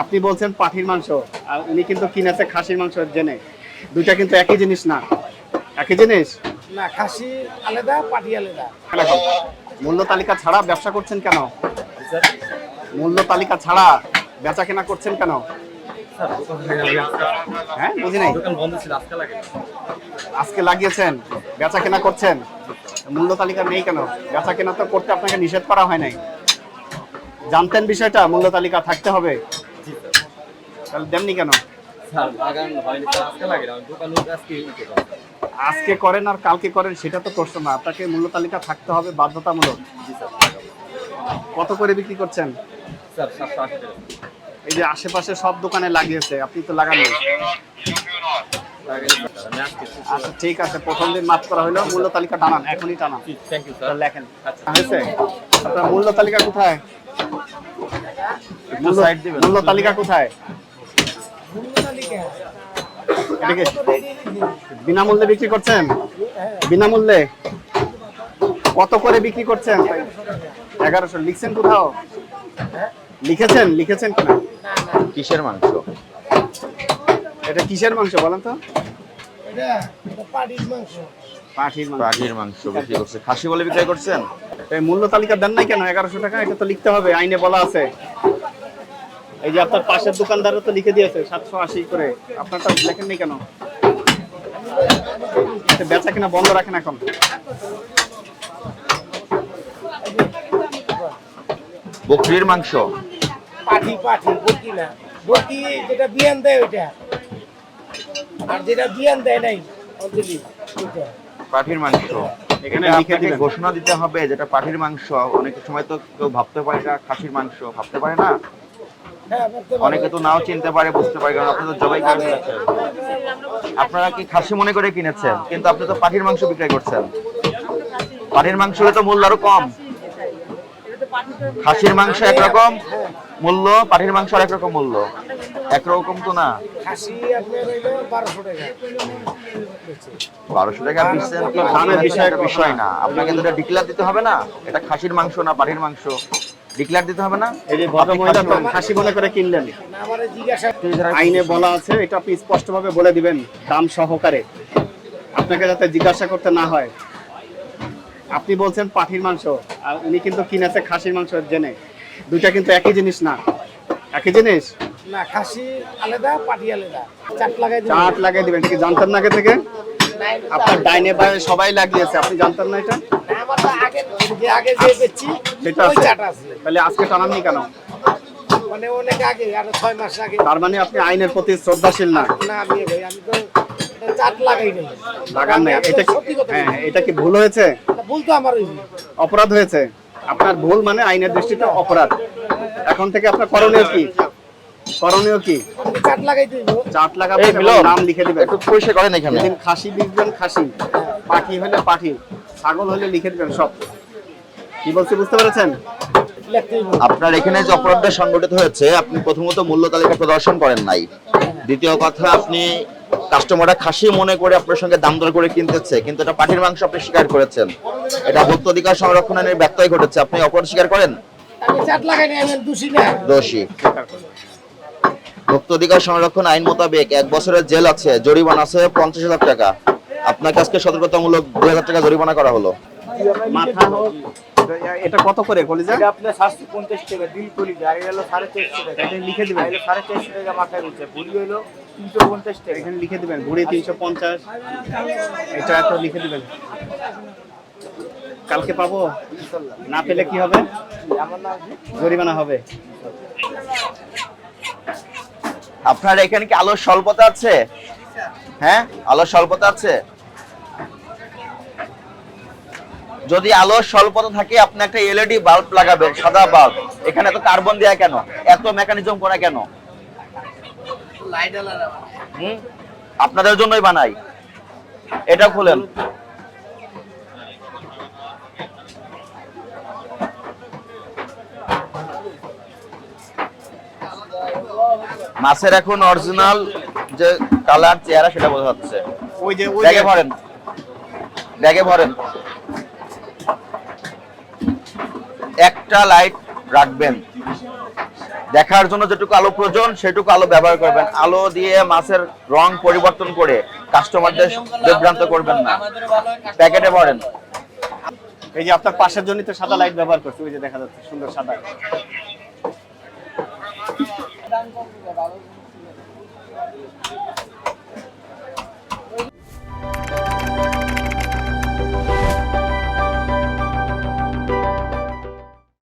আপনি বলছেন পাঠির মাংস আর উনি কিন্তু কিনেছে খাসির মাংস জেনে। দুইটা কিন্তু একই জিনিস না? একই জিনিস? না খাসি আলাদা পাটি আলাদা। মূল্য তালিকা ছাড়া ব্যবসা করছেন কেন? মূল্য তালিকা ছাড়া বেচা কেনা করছেন কেন? হ্যাঁ বুঝি নাই? দোকান বন্ধ ছিল আজকে আজকে লাগিয়েছেন বেচা কেনা করছেন। মূল্য তালিকা নেই কেন? বেচা কেনা তো করতে আপনাকে নিষেধ করা হয় নাই। জানতেন বিষয়টা মূল্য তালিকা থাকতে হবে। তাহলে দেননি কেন? আজকে করেন আর কালকে করেন সেটা তো প্রশ্ন না। আপনাকে মূল্য তালিকা থাকতে হবে বাধ্যতামূলক। কত করে বিক্রি করছেন? এই যে আশেপাশে সব দোকানে লাগিয়েছে আপনি তো লাগাননি আচ্ছা ঠিক আছে প্রথম দিন মাফ করা হলো মূল্য তালিকা টানান এখনই টানান। থ্যাংক ইউ স্যার লেখেন। আচ্ছা। হয়েছে? আপনার মূল্য তালিকা কোথায়? মূল্য তালিকা কোথায়? বিনামূল্যে বিক্রি করছেন? বিনামূল্যে? কত করে বিক্রি করছেন? এগারোশো। লিখছেন কোথাও? লিখেছেন? লিখেছেন কিনা? কিসের মাংস? এটা কিসের মাংস বলেন তো? এটা এটা পাটির মাংস। পাঠির মাংস। বিক্রি করছে খাসি বলে বিক্রয় করছেন? এই মূল্য তালিকা দেন নাই কেন? এগারোশো টাকা এটা তো লিখতে হবে আইনে বলা আছে। এই যে আপনার পাশের দোকানদারও তো লিখে দিয়েছে সাতশো আশি করে। আপনারটা লেখেন নি কেন বেচা কিনা বন্ধ রাখেন এখন। বকরির মাংস। পাটি পাটি বটি না। বটি যেটা বিয়ান দেয় ওইটা। আর যেটা বিয়ান দেয় নাই অঞ্জলি ওইটা। পাখির মাংস। এখানে লিখে ঘোষণা দিতে হবে যেটা পাখির মাংস। অনেক সময় তো কেউ ভাবতে পারে না খাসির মাংস ভাবতে পারে না। অনেকে তো নাও চিনতে পারে বুঝতে পারে কারণ আপনি তো জবাই করে আপনারা কি খাসি মনে করে কিনেছেন? কিন্তু আপনি তো পাখির মাংস বিক্রয় করছেন। পাখির মাংস তো মূল্য আরও কম। খাসির মাংস একরকম মূল্য পাখির মাংস আর একরকম মূল্য। একরকম তো না। খাসি আপনার হইল বারোশো টাকা বিষয় না। আপনাকে তো ডিক্লেয়ার দিতে হবে না। এটা খাসির মাংস না পাখির মাংস। ডিক্লেয়ার দিতে হবে না। এই যে ভদ্র মহিলা তো খাসি মনে করে কিনলেন। না আমার জিজ্ঞাসা আইনে বলা আছে এটা আপনি স্পষ্টভাবে বলে দিবেন দাম সহকারে। আপনাকে যাতে জিজ্ঞাসা করতে না হয়। আপনি বলছেন পাঠির মাংস আর উনি কিন্তু কিনেছে খাসির মাংস জেনে। দুইটা কিন্তু একই জিনিস না। একই জিনিস? না খাসি আলাদা পাটি আলাদা। চাট লাগাই দিবেন। চাট লাগিয়ে দিবেন এটা কি জানতেন না আগে থেকে? আপনার ডাইনে বাইরে সবাই লাগিয়েছে, আপনি জানতেন না এটা? আগে যে তাহলে আজকে টানাননি কেন? আগে ছয় আগে আপনি আইনের প্রতি শ্রদ্ধাশীল হ্যাঁ এটা কি ভুল হয়েছে? ভুল তো আমার অপরাধ হয়েছে? আপনার ভুল মানে আইনের দৃষ্টিতে অপরাধ। এখন থেকে আপনার করণীয় কি? করণীয় কি? চাট লাগাই দিব। চাট লাগাবেন নাম লিখে দিবেন। একটু করেন এখানে। যেদিন খাসি খাসি। পাঠি হলে পাঠি ছাগল হলে লিখে দিবেন সব। কি বলছি বুঝতে পেরেছেন? আপনার এখানে যে অপরাধটা সংগঠিত হয়েছে আপনি প্রথমত মূল্য তালিকা প্রদর্শন করেন নাই। দ্বিতীয় কথা আপনি কাস্টমাররা খাসি মনে করে আপনার সঙ্গে দাম দর করে কিনতেছে কিন্তু এটা পাটির মাংস আপনি স্বীকার করেছেন। এটা ভোক্তা অধিকার সংরক্ষণের ব্যত্যয় ঘটেছে। আপনি অপরাধ স্বীকার করেন? আমি চাট লাগাই নাই আমি দোষী না। দোষী। ভোক্তা অধিকার সংরক্ষণ আইন মোতাবেক এক বছরের জেল আছে জরিমানা আছে পঞ্চাশ হাজার টাকা। আপনাকে আজকে সতর্কতামূলক দুই হাজার টাকা জরিমানা করা হলো। মাথা এটা কত করে কলিজা? এটা আপনার সাতশো পঞ্চাশ টাকা দিল কলি আর হলো সাড়ে চারশো টাকা। এটা লিখে দিবেন। হলো সাড়ে চারশো টাকা মাথায় রয়েছে ভুলি হলো তিনশো পঞ্চাশ টাকা। এখানে লিখে দিবেন তিনশো পঞ্চাশ। এটা এত লিখে দিবেন। কালকে পাবো? না পেলে কি হবে? জরিমানা হবে। আপনার এখানে কি আলোর স্বল্পতা আছে? হ্যাঁ? আলোর স্বল্পতা আছে? যদি আলোর স্বল্পতা থাকে আপনি একটা এলইডি বাল্ব লাগাবেন সাদা বাল্ব এখানে এত কার্বন দেয়া কেন? এত মেকানিজম করা কেন? হুম? আপনাদের জন্যই বানাই। এটা খুলেন। মাছের এখন অরিজিনাল যে কালার চেহারা সেটা বোঝা যাচ্ছে। ওই যে ব্যাগে ভরেন। ব্যাগে ভরেন। একটা লাইট রাখবেন। দেখার জন্য যেটুকু আলো প্রয়োজন সেটুকু আলো ব্যবহার করবেন। আলো দিয়ে মাছের রং পরিবর্তন করে কাস্টমারদের বিভ্রান্ত করবেন না। প্যাকেটে ভরেন। এই যে আপনার পাশের জন্য তো সাদা লাইট ব্যবহার করছে ওই যে দেখা যাচ্ছে সুন্দর সাদা। দাম কম ভালো